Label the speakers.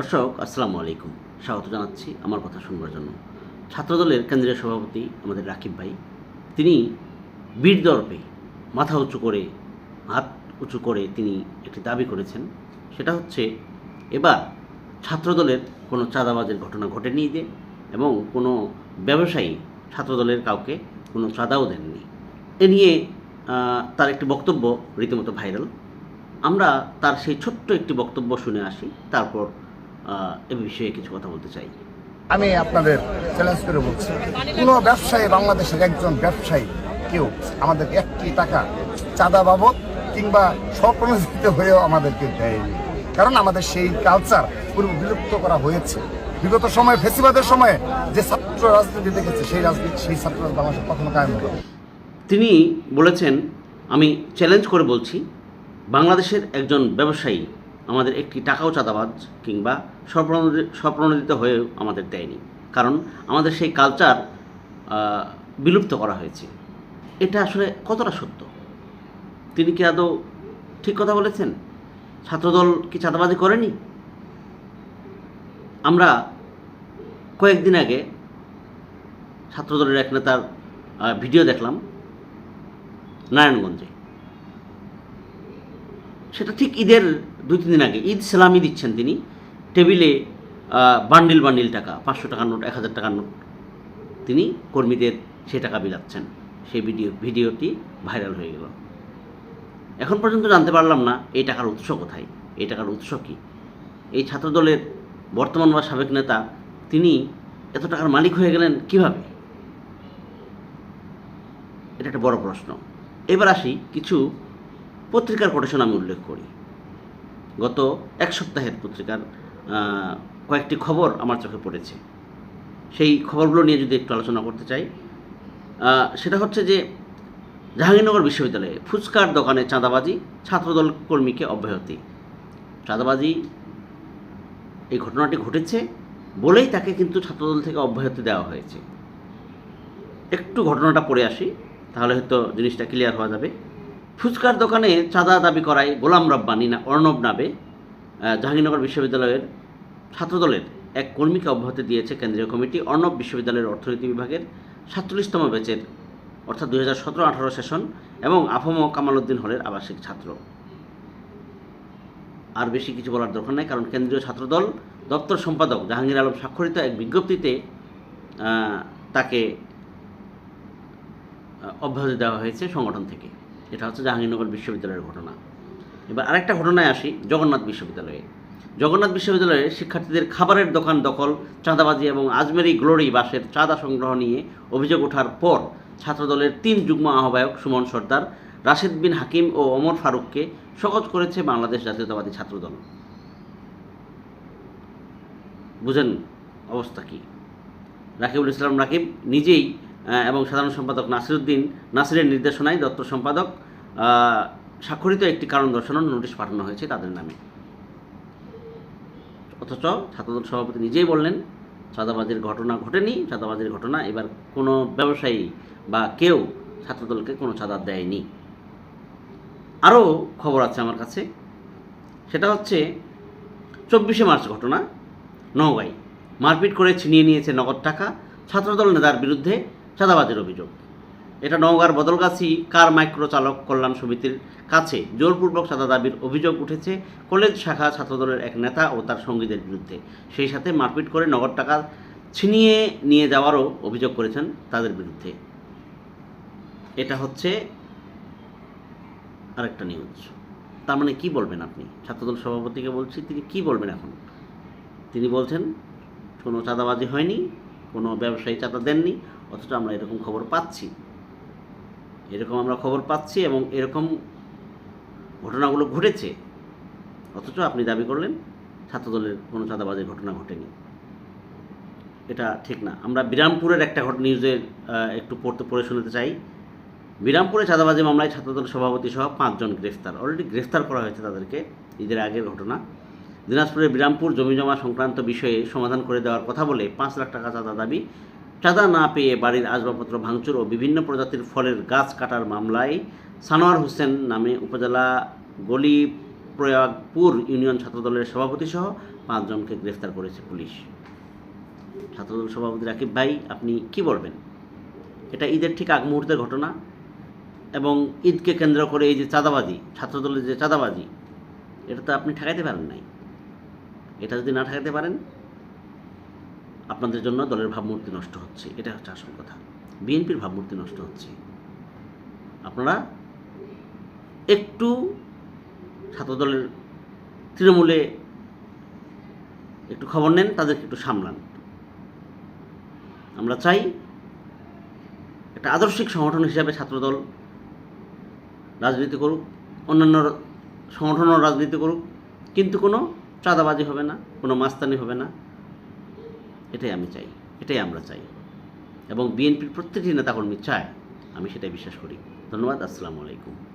Speaker 1: দর্শক, আসসালামু আলাইকুম। স্বাগত জানাচ্ছি আমার কথা শুনবার জন্য। ছাত্রদলের কেন্দ্রীয় সভাপতি আমাদের রাকিব ভাই। তিনি বীর দর্পে মাথা উঁচু করে, হাত উঁচু করে তিনি একটি দাবি করেছেন। সেটা হচ্ছে, এবার ছাত্রদলের কোনো চাঁদাবাজের ঘটনা ঘটেনি যে, এবং কোনো ব্যবসায়ী ছাত্রদলের কাউকে কোনো চাঁদাও দেননি। এ নিয়ে তার একটি বক্তব্য রীতিমতো ভাইরাল। আমরা তার সেই ছোট্ট একটি বক্তব্য শুনে আসি, তারপর এ বিষয়ে কিছু কথা বলতে চাই।
Speaker 2: আমি আপনাদের চ্যালেঞ্জ করে বলছি কোনো ব্যবসায়ী বাংলাদেশের একজন ব্যবসায়ী কেউ আমাদের একটি টাকা চাঁদা বাবদ কিংবা স্বপ্রণোদিত হয়েও আমাদেরকে দেয়নি। কারণ আমাদের সেই কালচার পুরো বিলুপ্ত করা হয়েছে। বিগত সময়ে ফেসিবাদের সময়ে যে ছাত্র রাজনীতি দেখেছে সেই রাজনীতি সেই ছাত্র বাংলাদেশে কখনো কায়েম হবে
Speaker 1: তিনি বলেছেন আমি চ্যালেঞ্জ করে বলছি বাংলাদেশের একজন ব্যবসায়ী আমাদের একটি টাকাও চাঁদাবাজ কিংবা স্বপ্রণোদি- স্বপ্রণোদিত হয়েও আমাদের দেয়নি। কারণ আমাদের সেই কালচার বিলুপ্ত করা হয়েছে। এটা আসলে কতটা সত্য? তিনি কি আদৌ ঠিক কথা বলেছেন? ছাত্রদল কি চাঁদাবাজি করেনি? আমরা কয়েকদিন আগে ছাত্রদলের এক নেতার ভিডিও দেখলাম নারায়ণগঞ্জে। সেটা ঠিক ঈদের দুই তিন দিন আগে ঈদ সালামি দিচ্ছেন তিনি। টেবিলে বান্ডিল বান্ডিল টাকা, পাঁচশো টাকার নোট, এক হাজার টাকার নোট তিনি কর্মীদের সে টাকা বিলাচ্ছেন। সেই ভিডিও, ভিডিওটি ভাইরাল হয়ে গেল। এখন পর্যন্ত জানতে পারলাম না, এই টাকার উৎস কোথায়? এই টাকার উৎস কী? এই ছাত্রদলের বর্তমান বা সাবেক নেতা তিনি এত টাকার মালিক হয়ে গেলেন কীভাবে? এটা একটা বড় প্রশ্ন। এবার আসি কিছু পত্রিকার কোটেশন আমি উল্লেখ করি। গত এক সপ্তাহের পত্রিকার কয়েকটি খবর আমার চোখে পড়েছে। সেই খবরগুলো নিয়ে যদি একটু আলোচনা করতে চাই সেটা হচ্ছে যে জাহাঙ্গীরনগর বিশ্ববিদ্যালয়ে ফুচকার দোকানে চাঁদাবাজি, ছাত্রদল কর্মীকে অব্যাহতি। চাঁদাবাজি, এই ঘটনাটি ঘটেছে বলেই তাকে কিন্তু ছাত্রদল থেকে অব্যাহতি দেওয়া হয়েছে। একটু ঘটনাটা পড়ে আসি, তাহলে হয়তো জিনিসটা ক্লিয়ার হওয়া যাবে। ফুচকার দোকানে চাঁদা দাবি করায় গোলাম রব্বানি না অর্ণব নাবে জাহাঙ্গীরনগর বিশ্ববিদ্যালয়ের ছাত্রদলের এক কর্মীকে অব্যাহতি দিয়েছে কেন্দ্রীয় কমিটি। অর্ণব বিশ্ববিদ্যালয়ের অর্থনীতি বিভাগের সাতচল্লিশতম ব্যাচের, অর্থাৎ দুই হাজার সতেরো আঠারো সেশন এবং আফম কামালউদ্দিন হলের আবাসিক ছাত্র। আর বেশি কিছু বলার দরকার নেই, কারণ কেন্দ্রীয় ছাত্রদল দপ্তর সম্পাদক জাহাঙ্গীর আলম স্বাক্ষরিত এক বিজ্ঞপ্তিতে তাকে অব্যাহতি দেওয়া হয়েছে সংগঠন থেকে। এটা হচ্ছে জাহাঙ্গীরনগর বিশ্ববিদ্যালয়ের ঘটনা। এবার আরেকটা ঘটনায় আসি, জগন্নাথ বিশ্ববিদ্যালয়ে। জগন্নাথ বিশ্ববিদ্যালয়ে শিক্ষার্থীদের খাবারের দোকান দখল, চাঁদাবাজি এবং আজমেরি গ্লোরি বাসের চাঁদা সংগ্রহ নিয়ে অভিযোগ ওঠার পর ছাত্রদলের তিন যুগ্ম আহ্বায়ক সুমন সর্দার, রাশেদ বিন হাকিম ও ওমর ফারুককে সহজ করেছে বাংলাদেশ জাতীয়তাবাদী ছাত্রদল। বুঝেন অবস্থা কী? রাকিবুল ইসলাম রাকিব নিজেই এবং সাধারণ সম্পাদক নাসিরুদ্দিন, নাসিরের নির্দেশনায় দপ্তর সম্পাদক স্বাক্ষরিত একটি কারণ দর্শানোর নোটিশ পাঠানো হয়েছে তাদের নামে। অথচ ছাত্রদল সভাপতি নিজেই বললেন, চাঁদাবাজির ঘটনা ঘটেনি, চাঁদাবাজির ঘটনা এবার কোনো ব্যবসায়ী বা কেউ ছাত্রদলকে কোনো চাঁদা দেয়নি। আরও খবর আছে আমার কাছে, সেটা হচ্ছে চব্বিশে মার্চ ঘটনা, নওগাঁয়। মারপিট করে ছিনিয়ে নিয়েছে নগদ টাকা, ছাত্রদল নেতার বিরুদ্ধে চাঁদাবাজের অভিযোগ। এটা নওগাঁর বদলগাছি কার মাইক্রো চালক কল্যাণ সমিতির কাছে জোরপূর্বক চাঁদা দাবির অভিযোগ উঠেছে। কলেজ শাখা ছাত্রদলের এক নেতা ও তার সঙ্গীদের বিরুদ্ধে। সেই সাথে মারপিট করে নগদ টাকা ছিনিয়ে নিয়ে যাওয়ারও অভিযোগ করেছেন তাদের বিরুদ্ধে। এটা হচ্ছে আরেকটা নিউজ। তার মানে কি বলবেন আপনি? ছাত্রদল সভাপতিকে বলছি, তিনি কি বলবেন এখন? তিনি বলছেন, কোনো চাঁদাবাজি হয়নি, কোনো ব্যবসায়ী চাঁদা দেননি অথচ আমরা এরকম খবর পাচ্ছি। এরকম আমরা খবর পাচ্ছি এবং এরকম ঘটনাগুলো ঘটেছে। অথচ আপনি দাবি করলেন, ছাত্রদলের কোনো চাঁদাবাজির ঘটনা ঘটেনি। এটা ঠিক না। আমরা বিরামপুরের একটা ঘটনা নিউজের একটু পড়তে পড়ে শোনাতে চাই। বিরামপুরে চাঁদাবাজি মামলায় ছাত্রদল সভাপতি সহ পাঁচজন গ্রেফতার। অলরেডি গ্রেফতার করা হয়েছে তাদেরকে ঈদের আগের ঘটনা। দিনাজপুরের বিরামপুর জমিজমা সংক্রান্ত বিষয়ে সমাধান করে দেওয়ার কথা বলে পাঁচ লাখ টাকা চাঁদা দাবি চাঁদা না পেয়ে বাড়ির আসবাবপত্র ভাঙচুর ও বিভিন্ন প্রজাতির ফলের গাছ কাটার মামলায় সানোয়ার হোসেন নামে উপজেলা গলি প্রয়াগপুর ইউনিয়ন ছাত্রদলের সভাপতি সহ পাঁচজনকে গ্রেফতার করেছে পুলিশ। ছাত্রদল সভাপতি রাকিব ভাই, আপনি কি বলবেন? এটা ঈদের ঠিক আগ মুহূর্তের ঘটনা এবং ঈদকে কেন্দ্র করে এই যে চাঁদাবাজি, ছাত্রদলের যে চাঁদাবাজি, এটা তো আপনি ঠেকাইতে পারেন নাই। এটা যদি না ঠেকাতে পারেন আপনাদের জন্য দলের ভাবমূর্তি নষ্ট হচ্ছে। এটা হচ্ছে আসল কথা। বিএনপির ভাবমূর্তি নষ্ট হচ্ছে। আপনারা একটু ছাত্রদলের তৃণমূলে একটু খবর নেন, তাদেরকে একটু সামলান। আমরা চাই একটা আদর্শিক সংগঠন হিসাবে ছাত্রদল রাজনীতি করুক, অন্যান্য সংগঠনও রাজনীতি করুক, কিন্তু কোনো চাঁদাবাজি হবে না, কোনো মাস্তানি হবে না। এটাই আমি চাই, এটাই আমরা চাই। এবং বিএনপির প্রত্যেকটি নেতাকর্মী চায়, আমি সেটাই বিশ্বাস করি। ধন্যবাদ, আসসালামু আলাইকুম।